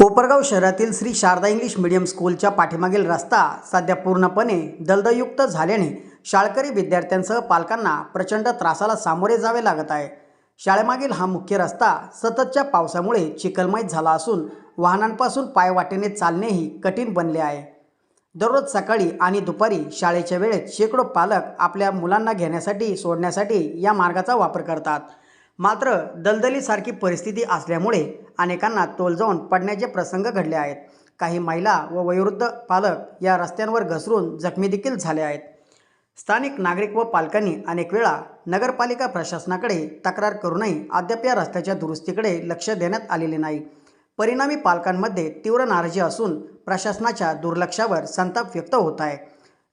कोपरगाव शहरातील Shri Sharada English medium स्कूलच्या पाठीमागील रस्ता सध्या पूर्णपणे दलदयुक्त झाल्याने शाळकरी विद्यार्थ्यांसह पालकांना प्रचंड त्रासाला सामोरे जावे लागत आहे. शाळेमागील हा मुख्य रस्ता सततच्या पावसामुळे चिखलमय झाला असून वाहनांपासून पायवाटेने चालणेही कठीण बनले आहे. दररोज सकाळी आणि दुपारी शाळेच्या वेळेत शेकडो पालक आपल्या मुलांना घेण्यासाठी सोडण्यासाठी या मार्गाचा वापर करतात. मात्र दलदलीसारखी परिस्थिती असल्यामुळे अनेकांना तोल जाऊन पडण्याचे प्रसंग घडले आहेत. काही महिला व वयोवृद्ध पालक या रस्त्यांवर घसरून जखमी देखील झाले आहेत. स्थानिक नागरिक व पालकांनी अनेक वेळा नगरपालिका प्रशासनाकडे तक्रार करूनही अद्याप या रस्त्याच्या दुरुस्तीकडे लक्ष देण्यात आलेले नाही. परिणामी पालकांमध्ये तीव्र नाराजी असून प्रशासनाच्या दुर्लक्षावर संताप व्यक्त होत आहे.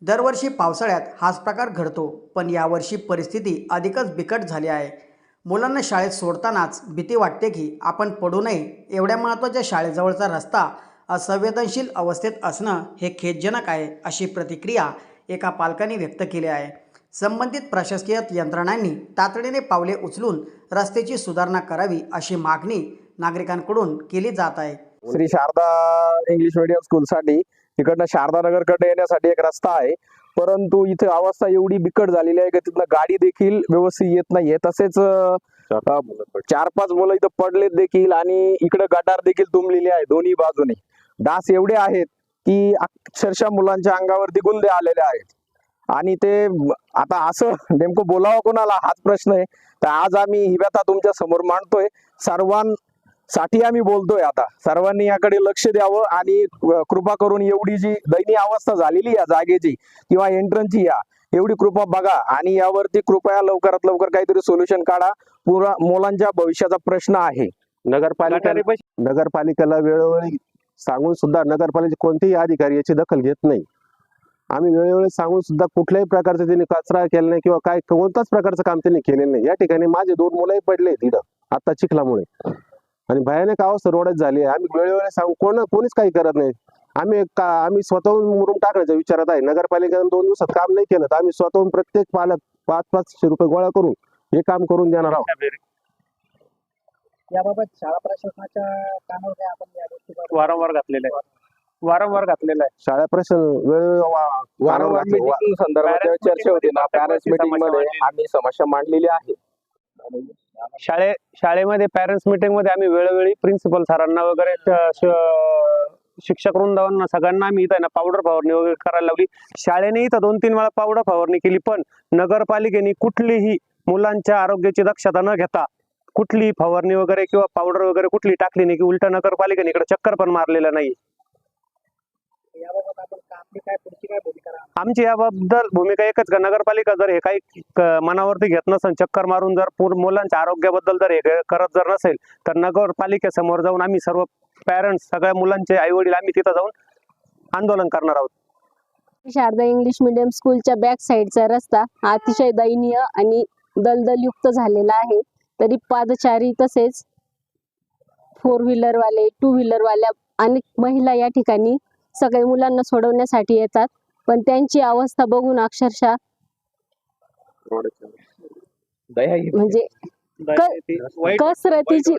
दरवर्षी पावसाळ्यात हाच प्रकार घडतो पण यावर्षी परिस्थिती अधिकच बिकट झाली आहे. मुलांना शाळेत सोडतानाच भीती वाटते की आपण पडू नये एवढ्या महत्त्वाच्या शाळेजवळचा रस्ता असंवेदनशील अवस्थेत असणं हे खेदजनक आहे अशी प्रतिक्रिया एका पालकाने व्यक्त केली आहे. संबंधित प्रशासकीय यंत्रणांनी तातडीने पावले उचलून रस्त्याची सुधारणा करावी अशी मागणी नागरिकांकडून केली जात आहे. Shri Sharada English medium school साठी तिकडनं शारदा नगरकडे येण्यासाठी एक रस्ता आहे. परंतु इथे अवस्था एवढी बिकट झालेली आहे की तिथनं गाडी देखील व्यवस्थित येत नाहीये. तसेच चार पाच मुलं इथं पडलेत देखील आणि इकडे गटार देखील तुंबलेले आहे दोन्ही बाजूने. डास एवढे आहेत की अक्षरशः मुलांच्या अंगावरती गुंदे आलेले आहेत. आणि ते आता असं नेमकं बोलावं कोणाला हाच प्रश्न आहे. तर आज आम्ही ही व्यथा तुमच्यासमोर मांडतोय. सर्वांसाठी आम्ही बोलतोय आता. सर्वांनी याकडे लक्ष द्यावं आणि कृपा करून एवढी जी दयनीय अवस्था झालेली या जागेची किंवा एंट्रनची या एवढी कृपा बघा आणि यावरती कृपया लवकरात लवकर काहीतरी सोल्युशन काढा. पुरा मुलांच्या भविष्याचा प्रश्न आहे. नगरपालिका नगरपालिकेला वेळोवेळी सांगून सुद्धा नगरपालिकेचे कोणतेही अधिकारी याची दखल घेत नाही. आम्ही वेळोवेळी सांगून सुद्धा कुठल्याही प्रकारचे त्यांनी कचरा केला नाही किंवा काय कोणत्याच प्रकारचं काम त्यांनी केलेलं नाही. या ठिकाणी माझे दोन मुलंही पडले तिथं आता चिखलामुळे. आणि भयानक अवस्था रोडच झाली आहे. आम्ही वेळोवेळी सांगून कोण कोणीच काही करत नाही. आम्ही का आम्ही स्वतःहून मुरुम टाकण्याच्या विचारात आहे. नगरपालिकेनं दोन दिवसात काम नाही केलं तर आम्ही स्वतःहून प्रत्येक पालक पाच पाचशे रुपये गोळा करून हे काम करून देणार आहोत. याबाबत शाळा प्रशासनाच्या कानावर आपण या गोष्टी वारंवार घातलेलं आहे. वारंवार घातलेलं आहे. शाळा प्रश्न वेळोवेळी वारंवार संदर्भात चर्चा होती ना. पॅरेंट्स मीटिंगमध्ये आम्ही समस्या मांडलेली आहे. शाळे शाळेमध्ये पॅरेंट्स मीटिंगमध्ये आम्ही वेळोवेळी प्रिन्सिपल सरांना वगैरे शिक्षक वृंदावांना सगळ्यांना आम्ही इथं ना पावडर फवारणी वगैरे करायला लावली. शाळेने इथं दोन तीन वेळा पावडर फवारणी केली पण नगरपालिकेने कुठलीही मुलांच्या आरोग्याची दक्षता न घेता कुठली फवारणी वगैरे किंवा पावडर वगैरे कुठली टाकली नाही की उलट नगरपालिकेने इकडे चक्कर पण मारलेलं नाही याबाबत आपण आपली काय पुढची काय भूमिका आमची याबद्दल भूमिका एकच का नगरपालिका जर हे काही मनावरती घेत नसेल चक्कर मारून जर पूर मुलांच्या आरोग्याबद्दल जर हे क- करत जर नसेल तर नगरपालिकेसमोर जाऊन आम्ही सर्व पॅरेंट्स सगळ्या मुलांचे आई वडील आम्ही तिथं जाऊन आंदोलन करणार आहोत. शारदा इंग्लिश मिडियम स्कूलच्या बॅक साईडचा रस्ता अतिशय दयनीय आणि दलदलयुक्त झालेला आहे. तरी पादचारी तसेच फोर व्हीलरवाले टू व्हीलरवाल्या अनेक महिला या ठिकाणी सगळे मुलांना सोडवण्यासाठी येतात. पण त्यांची अवस्था बघून अक्षरशः म्हणजे कसरतीची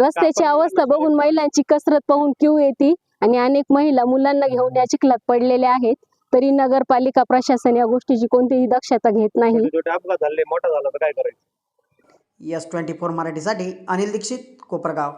रस्त्याची अवस्था बघून महिलांची कसरत पाहून क्यू येते आणि अनेक महिला मुलांना घेऊन या चिखलात पडलेल्या आहेत. तरी नगरपालिका प्रशासन या गोष्टीची कोणतीही दक्षता घेत नाही. छोटे अपघात झाले मोठा झाला तर काय करायचं? एस ट्वेंटी फोर मराठीसाठी अनिल दीक्षित कोपरगाव.